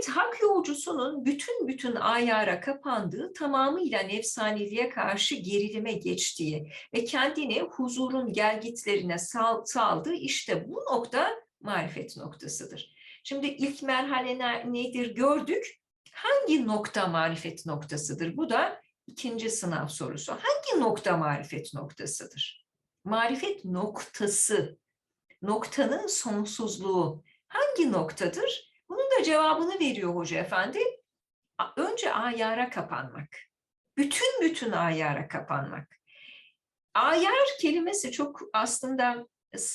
Evet, hak yolcusunun bütün bütün ayara kapandığı, tamamıyla nefsaniliğe karşı gerilime geçtiği ve kendini huzurun gelgitlerine sal, saldığı işte bu nokta marifet noktasıdır. Şimdi ilk merhale ne- nedir gördük. Hangi nokta marifet noktasıdır? Bu da ikinci sınav sorusu. Hangi nokta marifet noktasıdır? Marifet noktası, noktanın sonsuzluğu hangi noktadır? Bunun da cevabını veriyor hoca efendi. Önce ayara kapanmak. Bütün bütün ayara kapanmak. Ayar kelimesi çok aslında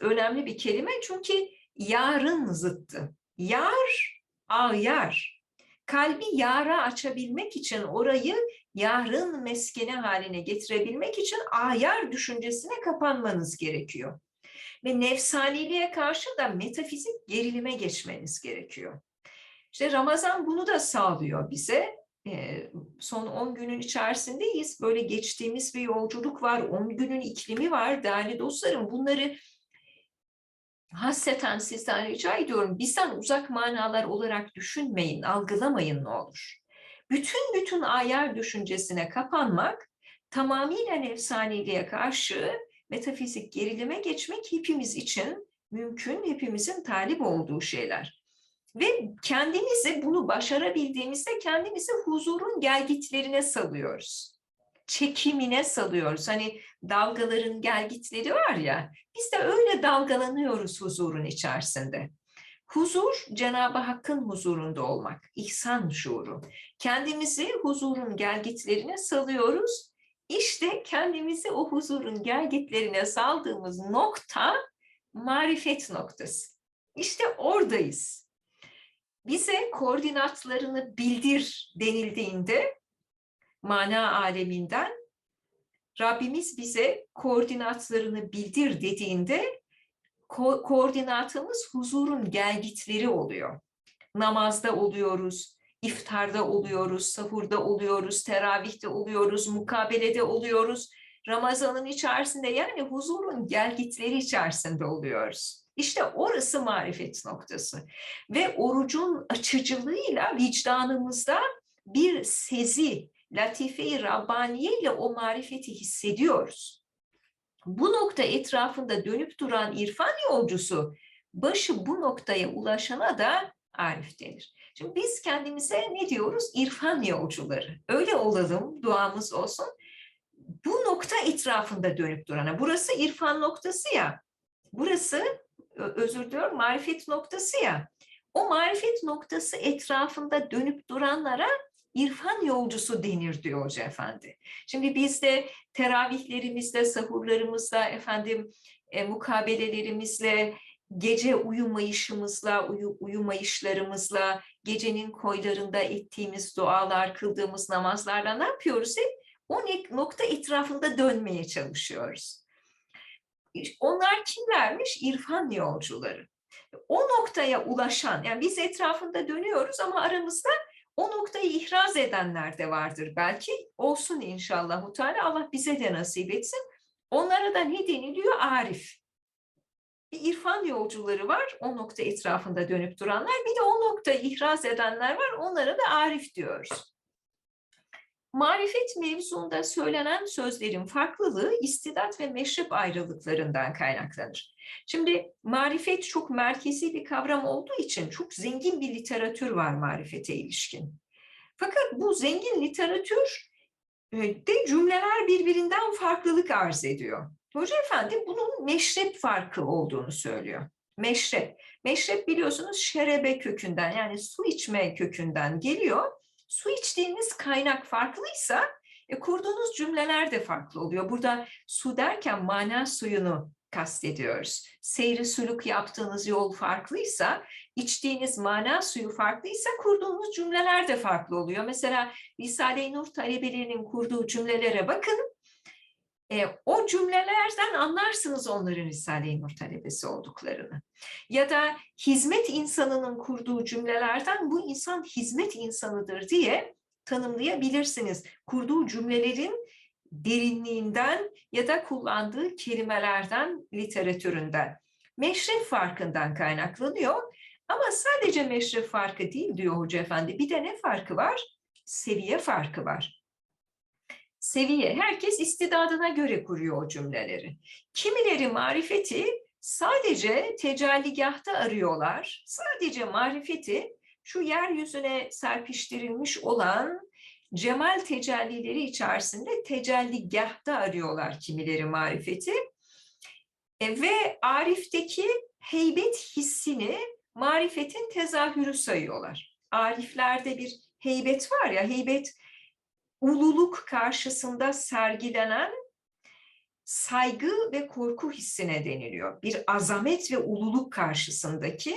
önemli bir kelime çünkü yarın zıttı. Yar, ayar. Kalbi yara açabilmek için orayı yarın meskeni haline getirebilmek için ayar düşüncesine kapanmanız gerekiyor. Ve nefsaniliğe karşı da metafizik gerilime geçmeniz gerekiyor. İşte Ramazan bunu da sağlıyor bize. Ee, son 10 günün içerisindeyiz. Böyle geçtiğimiz bir yolculuk var. 10 günün iklimi var değerli dostlarım. Bunları hasreten sizden rica ediyorum. Bizden uzak manalar olarak düşünmeyin, algılamayın ne olur. Bütün bütün ayar düşüncesine kapanmak, tamamıyla nefsaniliğe karşı metafizik gerilime geçmek hepimiz için mümkün, hepimizin talip olduğu şeyler. Ve kendimizi bunu başarabildiğimizde kendimizi huzurun gelgitlerine salıyoruz. Çekimine salıyoruz. Hani dalgaların gelgitleri var ya, biz de öyle dalgalanıyoruz huzurun içerisinde. Huzur, Cenab-ı Hakk'ın huzurunda olmak, ihsan şuuru. Kendimizi huzurun gelgitlerine salıyoruz. İşte kendimizi o huzurun gelgitlerine saldığımız nokta marifet noktası. İşte oradayız. Bize koordinatlarını bildir denildiğinde mana aleminden Rabbimiz bize koordinatlarını bildir dediğinde ko- koordinatımız huzurun gelgitleri oluyor. Namazda oluyoruz, iftarda oluyoruz, sahurda oluyoruz, teravihte oluyoruz, mukabelede oluyoruz. Ramazanın içerisinde yani huzurun gelgitleri içerisinde oluyoruz. İşte orası marifet noktası. Ve orucun açıcılığıyla vicdanımızda bir sezi, latife-i Rabbaniye ile o marifeti hissediyoruz. Bu nokta etrafında dönüp duran irfan yolcusu başı bu noktaya ulaşana da arif denir. Şimdi biz kendimize ne diyoruz? İrfan yolcuları. Öyle olalım, duamız olsun. Bu nokta etrafında dönüp durana. Burası irfan noktası ya. Burası özür diliyorum marifet noktası ya. O marifet noktası etrafında dönüp duranlara irfan yolcusu denir diyor Hoca Efendi. Şimdi biz de teravihlerimizde, sahurlarımızda, efendim e, mukabelelerimizle, gece uyumayışımızla, uyu, uyumayışlarımızla, gecenin koylarında ettiğimiz dualar, kıldığımız namazlarla ne yapıyoruz hep? O nokta etrafında dönmeye çalışıyoruz. Onlar kimlermiş? İrfan yolcuları. O noktaya ulaşan, yani biz etrafında dönüyoruz ama aramızda o noktayı ihraz edenler de vardır belki. Olsun inşallah. Teala Allah bize de nasip etsin. Onlara da ne deniliyor? Arif. Bir irfan yolcuları var. O nokta etrafında dönüp duranlar. Bir de o noktayı ihraz edenler var. Onlara da arif diyoruz. Marifet mevzunda söylenen sözlerin farklılığı istidat ve meşrep ayrılıklarından kaynaklanır. Şimdi marifet çok merkezi bir kavram olduğu için çok zengin bir literatür var marifete ilişkin. Fakat bu zengin literatür e, de cümleler birbirinden farklılık arz ediyor. Hoca Efendi bunun meşrep farkı olduğunu söylüyor. Meşrep. Meşrep biliyorsunuz şerebe kökünden yani su içme kökünden geliyor. Su içtiğiniz kaynak farklıysa e, kurduğunuz cümleler de farklı oluyor. Burada su derken mana suyunu kastediyoruz. Seyri sülük yaptığınız yol farklıysa, içtiğiniz mana suyu farklıysa kurduğunuz cümleler de farklı oluyor. Mesela Risale-i Nur talebelerinin kurduğu cümlelere bakın. E, o cümlelerden anlarsınız onların Risale-i Nur talebesi olduklarını. Ya da hizmet insanının kurduğu cümlelerden bu insan hizmet insanıdır diye tanımlayabilirsiniz. Kurduğu cümlelerin derinliğinden ya da kullandığı kelimelerden, literatüründen. Meşref farkından kaynaklanıyor. Ama sadece meşrep farkı değil diyor Hoca Efendi. Bir de ne farkı var? Seviye farkı var. Seviye, herkes istidadına göre kuruyor o cümleleri. Kimileri marifeti sadece tecelligahta arıyorlar. Sadece marifeti şu yeryüzüne serpiştirilmiş olan cemal tecellileri içerisinde tecelligahta arıyorlar kimileri marifeti. E, ve Arif'teki heybet hissini marifetin tezahürü sayıyorlar. Ariflerde bir heybet var ya, heybet ululuk karşısında sergilenen saygı ve korku hissine deniliyor. Bir azamet ve ululuk karşısındaki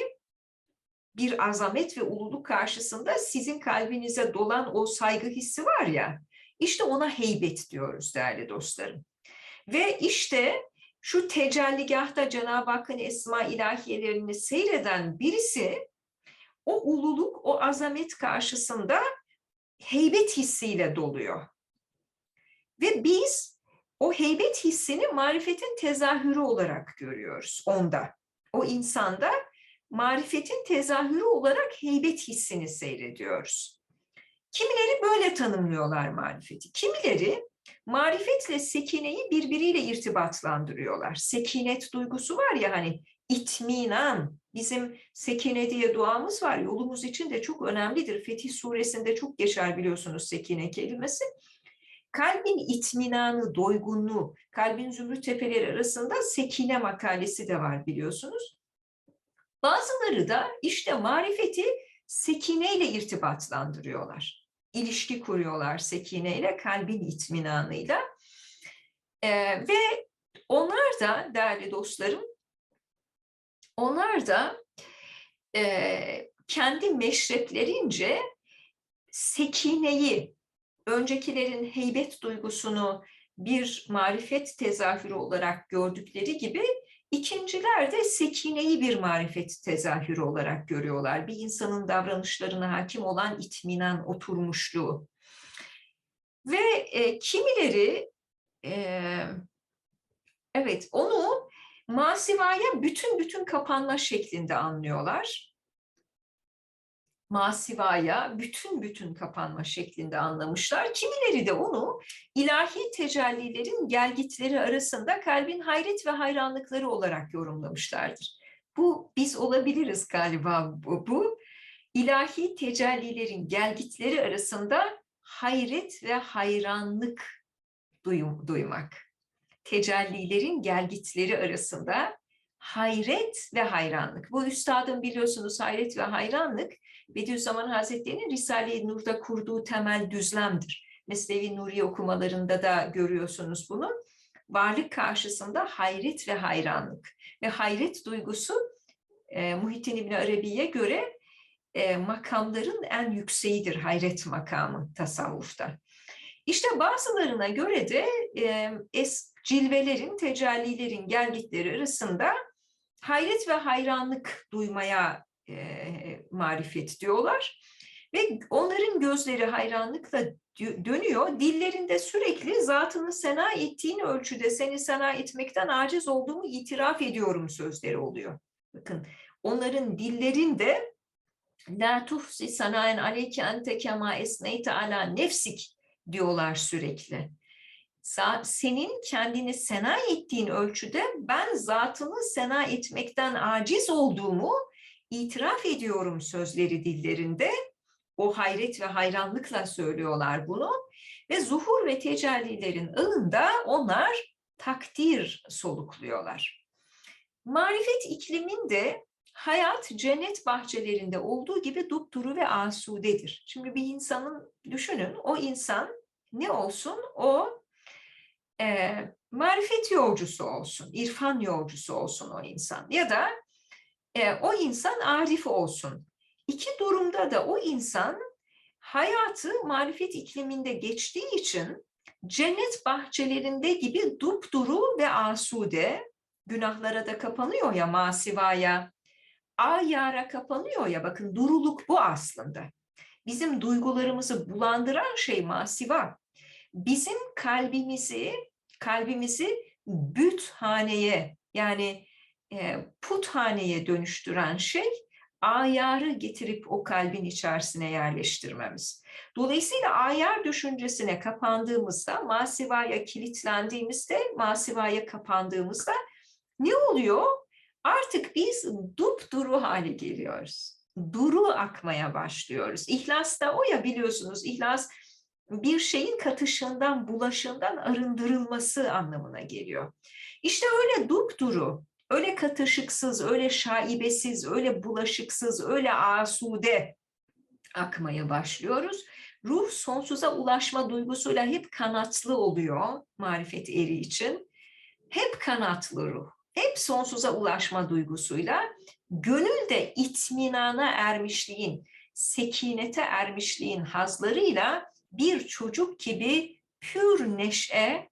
bir azamet ve ululuk karşısında sizin kalbinize dolan o saygı hissi var ya, işte ona heybet diyoruz değerli dostlarım. Ve işte şu tecelligahta Cenab-ı Hakk'ın esma ilahiyelerini seyreden birisi o ululuk, o azamet karşısında heybet hissiyle doluyor. Ve biz o heybet hissini marifetin tezahürü olarak görüyoruz onda. O insanda marifetin tezahürü olarak heybet hissini seyrediyoruz. Kimileri böyle tanımlıyorlar marifeti. Kimileri marifetle sekineyi birbiriyle irtibatlandırıyorlar. Sekinet duygusu var ya hani itminan. Bizim sekine diye duamız var. Yolumuz için de çok önemlidir. Fetih suresinde çok geçer biliyorsunuz sekine kelimesi. Kalbin itminanı, doygunluğu, kalbin zümrüt tepeleri arasında sekine makalesi de var biliyorsunuz. Bazıları da işte marifeti sekineyle irtibatlandırıyorlar. İlişki kuruyorlar sekineyle, kalbin itminanıyla. Ee, ve onlar da değerli dostlarım, onlar da e, kendi meşreplerince sekineyi, öncekilerin heybet duygusunu bir marifet tezahürü olarak gördükleri gibi İkinciler de sekineyi bir marifet tezahürü olarak görüyorlar. Bir insanın davranışlarına hakim olan itminan, oturmuşluğu. Ve e, kimileri e, evet onu masivaya bütün bütün kapanma şeklinde anlıyorlar masivaya bütün bütün kapanma şeklinde anlamışlar. Kimileri de onu ilahi tecellilerin gelgitleri arasında kalbin hayret ve hayranlıkları olarak yorumlamışlardır. Bu biz olabiliriz galiba bu. bu. ilahi tecellilerin gelgitleri arasında hayret ve hayranlık duymak. Tecellilerin gelgitleri arasında hayret ve hayranlık. Bu üstadın biliyorsunuz hayret ve hayranlık Bediüzzaman Hazretleri'nin Risale-i Nur'da kurduğu temel düzlemdir. Mesnevi Nuri okumalarında da görüyorsunuz bunu. Varlık karşısında hayret ve hayranlık. Ve hayret duygusu e, Muhittin İbni Arabi'ye göre e, makamların en yükseğidir hayret makamı tasavvufta. İşte bazılarına göre de e, es, cilvelerin, tecellilerin gelgitleri arasında hayret ve hayranlık duymaya e, marifet diyorlar. Ve onların gözleri hayranlıkla dönüyor. Dillerinde sürekli zatını sena ettiğin ölçüde seni sena etmekten aciz olduğumu itiraf ediyorum sözleri oluyor. Bakın onların dillerinde La tuhsi sanaen aleyke ente kema esneyte ala nefsik diyorlar sürekli. Senin kendini sena ettiğin ölçüde ben zatını sena etmekten aciz olduğumu itiraf ediyorum sözleri dillerinde. O hayret ve hayranlıkla söylüyorlar bunu. Ve zuhur ve tecellilerin ığında onlar takdir solukluyorlar. Marifet ikliminde hayat cennet bahçelerinde olduğu gibi dupduru ve asudedir. Şimdi bir insanın düşünün o insan ne olsun? O e, marifet yolcusu olsun, irfan yolcusu olsun o insan. Ya da e, o insan arif olsun. İki durumda da o insan hayatı marifet ikliminde geçtiği için cennet bahçelerinde gibi dupduru ve asude, günahlara da kapanıyor ya masivaya, ayara kapanıyor ya bakın duruluk bu aslında. Bizim duygularımızı bulandıran şey masiva. Bizim kalbimizi, kalbimizi büt haneye yani e, puthaneye dönüştüren şey ayarı getirip o kalbin içerisine yerleştirmemiz. Dolayısıyla ayar düşüncesine kapandığımızda, masivaya kilitlendiğimizde, masivaya kapandığımızda ne oluyor? Artık biz dupduru hale geliyoruz. Duru akmaya başlıyoruz. İhlas da o ya biliyorsunuz. İhlas bir şeyin katışından, bulaşından arındırılması anlamına geliyor. İşte öyle dupduru, öyle katışıksız, öyle şaibesiz, öyle bulaşıksız, öyle asude akmaya başlıyoruz. Ruh sonsuza ulaşma duygusuyla hep kanatlı oluyor marifet eri için. Hep kanatlı ruh, hep sonsuza ulaşma duygusuyla, gönül de itminana ermişliğin, sekinete ermişliğin hazlarıyla bir çocuk gibi pür neşe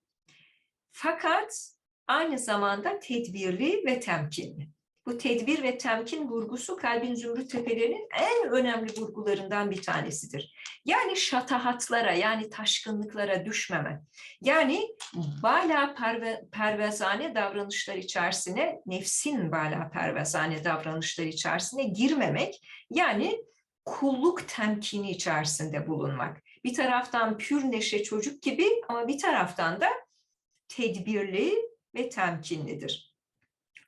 fakat aynı zamanda tedbirli ve temkinli. Bu tedbir ve temkin vurgusu kalbin zümrüt tepelerinin en önemli vurgularından bir tanesidir. Yani şatahatlara yani taşkınlıklara düşmeme. Yani bala perve, pervezane davranışlar içerisine, nefsin bala pervezane davranışlar içerisine girmemek. Yani kulluk temkini içerisinde bulunmak. Bir taraftan pür neşe çocuk gibi ama bir taraftan da tedbirli ve temkinlidir.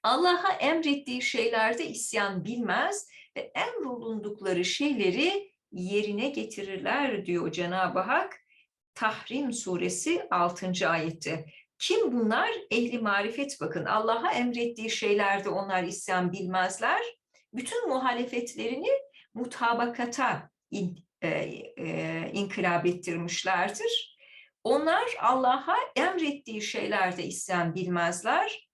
Allah'a emrettiği şeylerde isyan bilmez ve emrolundukları şeyleri yerine getirirler diyor Cenab-ı Hak Tahrim suresi 6. ayette. Kim bunlar? Ehli marifet bakın. Allah'a emrettiği şeylerde onlar isyan bilmezler. Bütün muhalefetlerini mutabakata e, e, inkılap ettirmişlerdir. Onlar Allah'a emrettiği şeylerde isyan bilmezler.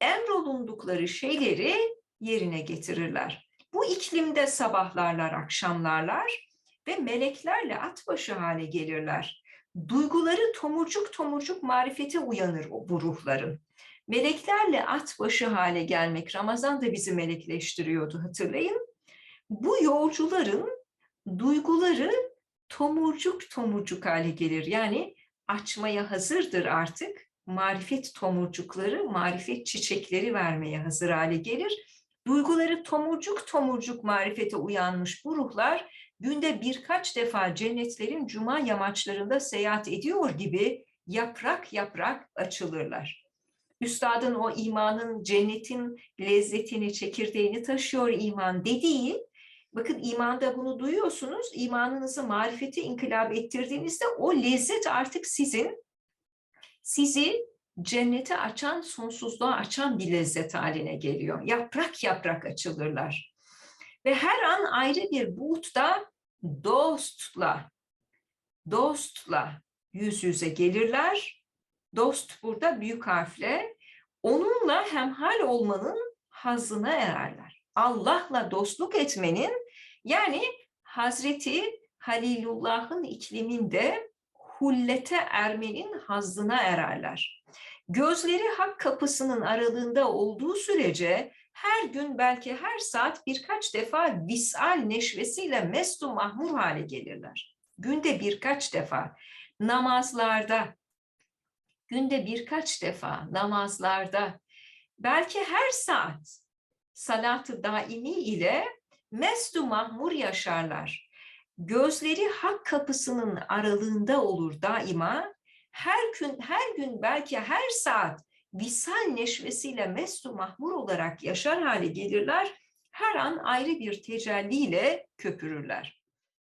Emrolundukları şeyleri yerine getirirler. Bu iklimde sabahlarlar, akşamlarlar ve meleklerle at başı hale gelirler. Duyguları tomurcuk tomurcuk marifete uyanır bu ruhların. Meleklerle at başı hale gelmek, Ramazan da bizi melekleştiriyordu hatırlayın. Bu yolcuların duyguları tomurcuk tomurcuk hale gelir. Yani açmaya hazırdır artık. Marifet tomurcukları, marifet çiçekleri vermeye hazır hale gelir. Duyguları tomurcuk tomurcuk marifete uyanmış bu ruhlar günde birkaç defa cennetlerin cuma yamaçlarında seyahat ediyor gibi yaprak yaprak açılırlar. Üstadın o imanın cennetin lezzetini, çekirdeğini taşıyor iman dediği Bakın imanda bunu duyuyorsunuz. İmanınızı marifete inkılap ettirdiğinizde o lezzet artık sizin, sizi cennete açan, sonsuzluğa açan bir lezzet haline geliyor. Yaprak yaprak açılırlar. Ve her an ayrı bir buğutta dostla, dostla yüz yüze gelirler. Dost burada büyük harfle. Onunla hemhal olmanın hazına ererler. Allah'la dostluk etmenin yani Hazreti Halilullah'ın ikliminde hullete ermenin hazzına ererler. Gözleri hak kapısının aralığında olduğu sürece her gün belki her saat birkaç defa visal neşvesiyle mestu mahmur hale gelirler. Günde birkaç defa namazlarda, günde birkaç defa namazlarda, belki her saat salatı daimi ile mestu mahmur yaşarlar. Gözleri hak kapısının aralığında olur daima. Her gün, her gün belki her saat visal neşvesiyle mestu mahmur olarak yaşar hale gelirler. Her an ayrı bir tecelliyle köpürürler.